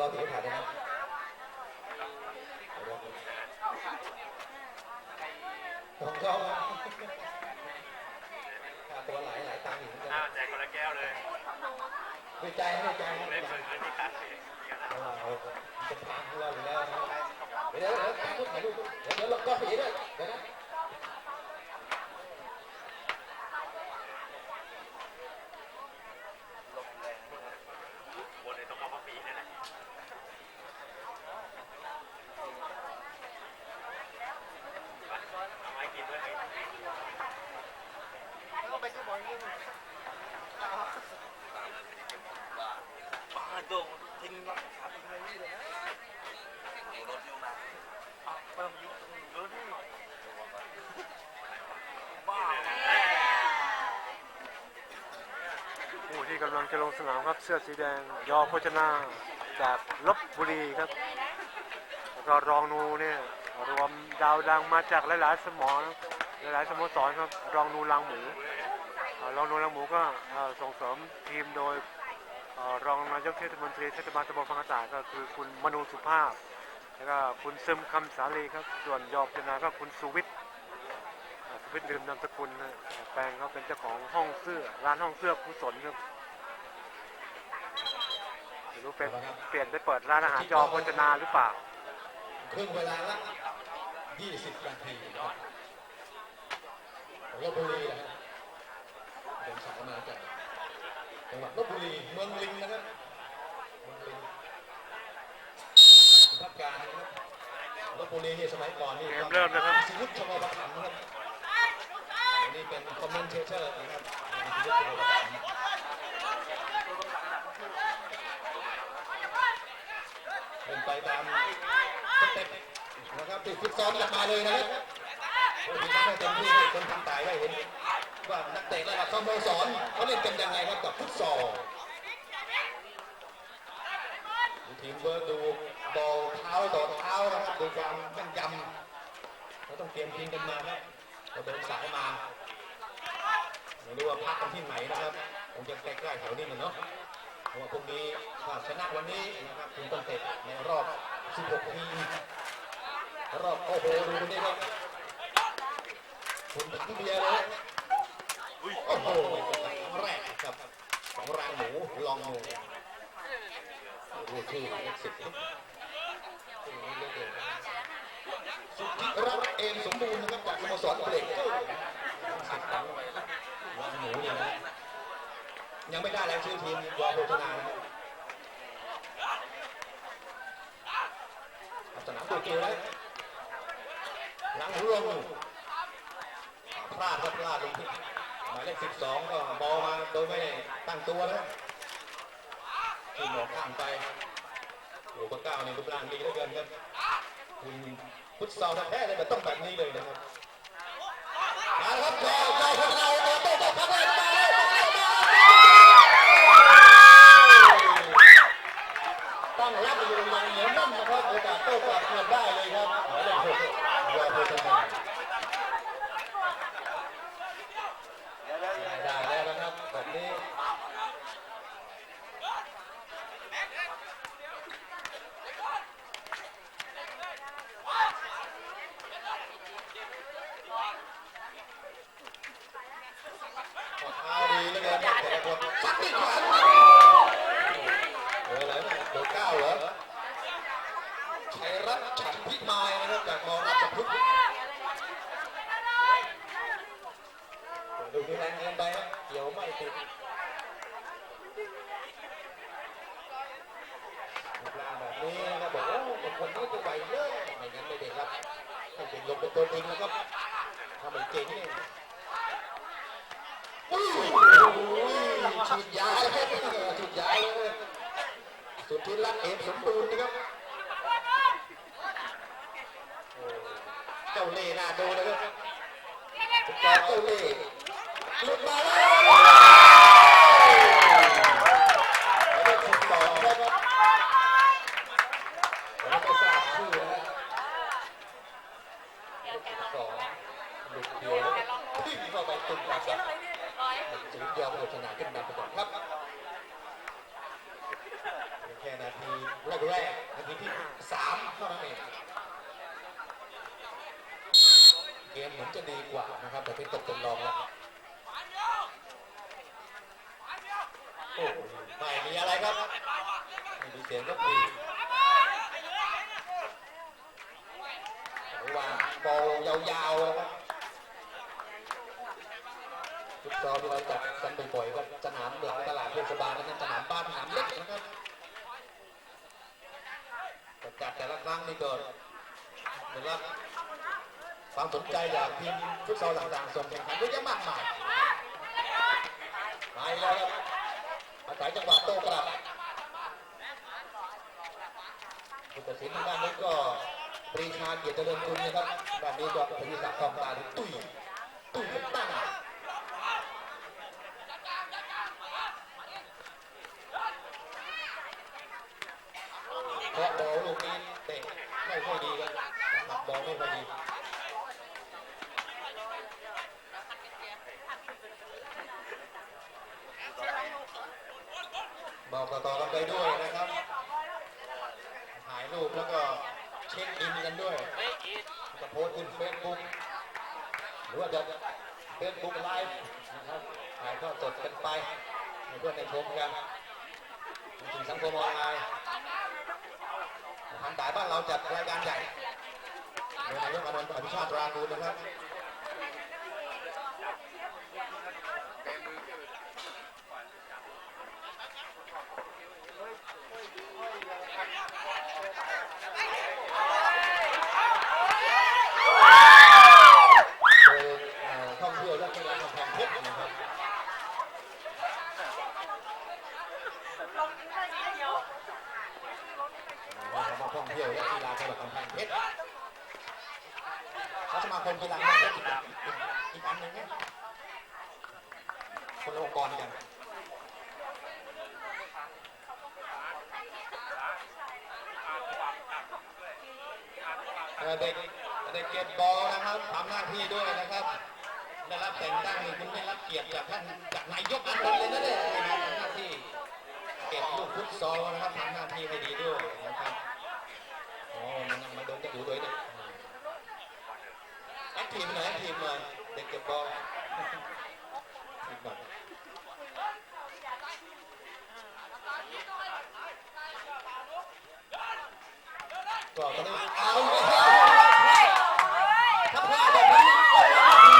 รอผีผ่านเลยนะของชอบนะค่าตัวหลายหลายตังค์อยู่เหมือนกันอ้าวแจกคนละแก้วเลยดีใจดีใจเล่นดีใจฝึกกันที่คัดสิเราจะพังเราอยู่แล้วนะเดี๋ยวเดี๋ยวถ่ายรูปถ่ายรูปเดี๋ยวเดี๋ยวลงก็ผีด้วยเดี๋ยวนะ บนในตรงคำว่าปีนี่แหละเอาไม้กินด้วย บ้าโดงทิ้งรถขับไปนี่เลยนะรถอยู่มาเพิ่มยุครถนี่บ้า ผู้ที่กำลังจะลงสนามครับเสื้อสีแดง ยอโภชนาจากลบบุรีครับแล้วก็รองนูเนี่ยรวมดาวดังมาจากหลายๆ สมองหลายๆสโมสรครับรองนูลังหมู รองนูลังหมูก็ส่งเสริมทีมโดยอรองนายกเทศมนตรีเทศบาลตำบลพังกษาก็คือคุณมนูสุภาพ แล้วก็คุณซึมคำสาลีครับ ส่วนยอโภชนาก็คุณสุวิทย์สุวิทย์ลืมนามสกุลนแปลงเขาเป็นเจ้าของห้องเสื้อร้านห้องเสื้อกุศลครับไม่รู้เป็นเปลี่ยนไปเปิดร้านอาหารจอโภชนาหรือเปล่าครึ่งเวลาละ20นาทีรบลบบุรีนะครับ เดินสายมาจากจังหวัดลบบุรีเมืองลิงนะครับเมืองลิงภาคกลางนะครับลบบุรีนี่สมัยก่อนนี่เกมเริ่มนะครับสิวุฒิชมาประถมนะครับอันนี้เป็นคอมเมนเทเตอร์นะครับสิวุฒิชมาประถมเป็นไปตามสเต็ปนะครับที่ฟิตซ้อมกันมาเลยนะครับโอ้ยทำให้เต็มที่ให้คนทำตายได้เห็น ว่านักเตะระดับสโมสรเขาเล่นกันยังไงครับกับฟุตซอลทีมเวิร์ดูบอลเท้าต่อเท้านะครับดูความแม่นยำเราต้องเตรียมทีมกันมาครับเราเดินสายมาไม่รู้ว่าพักกันที่ไหนนะครับคงจะใกล้ๆแถวนี้มันเนาะเพราะว่าพรุ่งนี้ถ้าชนะวันนี้นะครับคุณต้องเตะในรอบ 16 ทีรอบโอ้โหดูนี่ครับคุณถังเบียร์เลย โอ้โหครั้งแรกครับของรางหมูลองหมูรู้ชื่อเลขสิบสุทธิรัตน์เอมสมบูรณ์นะครับจากสโมสรเบรกสิบของลองหมูเนี่ยนะยังไม่ได้แล้วชื่อทีมวอโภชนานะครับสนามตัวเกียวแล้วหลังร่วงพลาดครับพลาดลงที่ มายเลข12ก็บอลมาโดยไม่ตั้งตัวนะครับที่หมอกข้ามไปโอ้โหก็ก้าวในรูปร่างดีเหลือเกินครับคุณฟุตซอลแท้เลยมันต้องแบบนี้เลยนะครับมาครับจอจอพวกเราโอ้โหต้ครับเลยมาเลยตั้งรับอยู่อย่างเหนียวแน่นนะครับโอกาสโต้กลับเกือบได้เลยครับหมายเลขหกยอโพชนาได้แล้วนะครับแบบนี้ เท้าดีเหลือเกินครับแต่ละคนสักนิดหวานเอออะไรนะเบอร์เก้าเหรอชัยรัตน์ฉันพิมายนะครับจากมราชพฤกษ์ ดูดูแรงเกินไปเกี่ยวไม่ติดรูปร่างแบบนี้นะบอกโอ้เป็นคนนี้จะไหวเยอะไม่งั้นไม่เด็กครับถ้าเด็กลงเป็นตัวจริงนะครับถ้าไม่เก่งนี่อุ้ยฉีดยาเลยฉีดยาเลยสุดที่รักเอฟสมบูรณ์นะครับเจ้าเล่น่าดูนะครับสุดยอดเจ้าเล่ หลุดมาแล้วเลขสิบสอนะครับผมไม่ทราบชื่อนะเลขสิบสองหลุดเดียวที่มีเข้าไปตุกนะครับจุดยอดโฆษณาขึ้นนำไปก่อนครับแค่นาทีแรกๆนาทีที่สามเท่านั้นเองเกมเหมือนจะดีกว่านะครับแต่ที่ตกเป็นรองแล้ว โอ้โหไม่มีอะไรครับไม่มีเสียงก็คุยวางบอลยาวๆครับฟุตซอลที่เราจัดกันบ่อยๆก็สนามหลังตลาดเทศบาลนั่นสนามบ้านสนามเล็กนะครับจัดแต่ละครั้งนี่ก็เหมือนว่าความสนใจจากทีมฟุตซอลต่างๆส่งแข่งขันเยอะแยะมากมายมาอีกแล้วครับ อายจังหวะโต้กลับผู้ตัดสินทางด้านนี้ก็ปรีชาเกียรติเจริญกุลนะครับแบบนี้ก็ทวีศักดิ์ทองตารตุ้ยตุ้ยตั้งเพราะบอลลูกนี้เตะไม่ค่อยดีครับบอลไม่ค่อยดี บอกต่อๆกันไปด้วยนะครับ ถ่ายรูปแล้วก็เช็คอินกันด้วยจะโพสต์ขึ้นเฟซบุ๊กหรือว่าจะเฟซบุ๊กไลฟ์นะครับถ่ายทอดสดกันไปให้เพื่อนได้ชมกันถึงสังคมออนไลน์ทางสายบ้านเราจัดรายการใหญ่โดยนายกอานนท์อภิชาติรากูลนะครับ โดยเอ่อท่องเที่ยวและกีฬากำแพงเพชรนะครับว่าเขามา ท่องเที่ยวและกีฬาจังหวัดกำแพงเพชรเขาสมาคมกีฬากำแพงเพชรอีกอีกอันหนึ่งเนี่ยคนละองค์กรกันเด็กเด็กเก็บบอลนะครับทำหน้าที่ด้วยนะครับได้รับแต่งตั้งคุณได้รับเกียรติจากท่านจากนายกอันนนท์เลยนะเนี่ยนะครับทำหน้าที่เก็บลูกฟุตซอลนะครับทำหน้าที่ให้ดีด้วยนะครับ มันโดนจะดูด้วยเนี่ยแอคทีฟหน่อยแอคทีฟหน่อยเด็กเก็บบอลอีกหน่อยก็ต้องเอาพลาดแบบนี้ก็ไม่ดี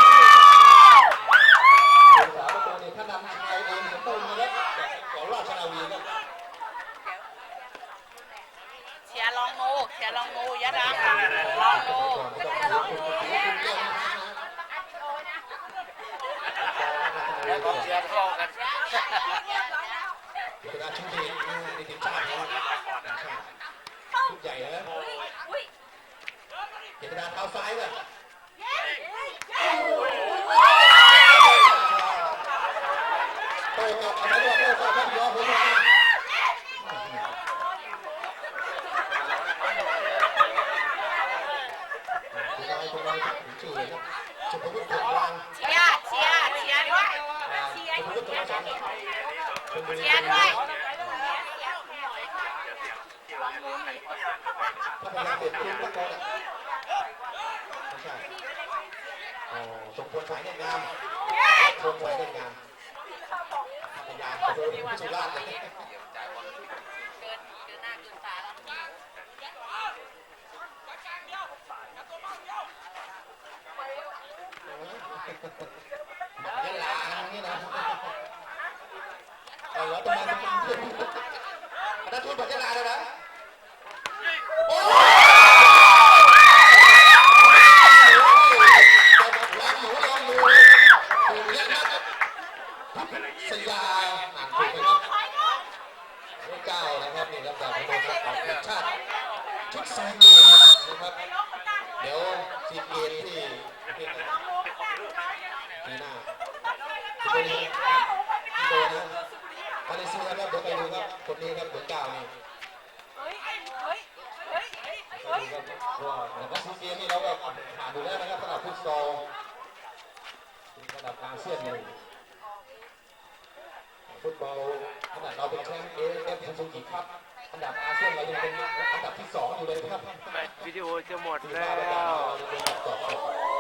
ผู้สาวประตูนี่ถ้านำไทยเองสมบูรณ์เลยครับของราชนาวีครับ เชียร์ลอง งูเชียร์ลองงูยะรังลองงูแล้วกองเชียร์ทะเลาะกันเป็นอาชีพที่ในทีมชาติเขาชุดใหญ่เลยเห็นาเท้าซ้ายเลยโตกับอะไรก็โตกับท่านยอผมมาคุณนายคุณนายถึงชื่อเลยครับสุภวุฒิเกิดกลางเชียร์เชียร์เชียร์ด้วยเชียร์สุภวุฒิเกิดกลางชลบุรีเชียร์ด้วยถ้าพยายามเปลี่ยนทีมก็โกงอะไม่ใช่อ๋อสมควรสายเงินงามสมควรสายเงินงามพยายามโอ้โหสุราษฎร์เลย เกินเกินหน้าเกินตาแล้ว ยันหลางนี่นะเอาวะทำไมมันเป็นนักทุนบัตรยาลาเลยนะโอ้ยลองหลองเรียนะครับสยาอ่านถูกไหมครับเลขเก้านะครับนี่ครับจากพระบรมราชาติชุดซีเกมนะครับ เดี๋ยวซีเกมที่ ประเทศปีหน้าที่โดนที่โดนนะมาเลเซียครับเดี๋ยวไปดูครับคนนี้ครับเบอร์เก้านี่เฮ้ยเฮ้ยเฮ้ยเฮ้ยแล้วก็ซีเกมนี่เราก็ผ่านอยู่แล้วนะครับสำหรับฟุตซอลระดับอาเซียนเลยฟุตบอลขนาดเราเป็นแชมป์เอฟเอฟซูซูกิครับอันดับอาเซียนเรายังเป็นอันดับที่สองอยู่เลยครับแบตวิดีโอจะหมดแล้ว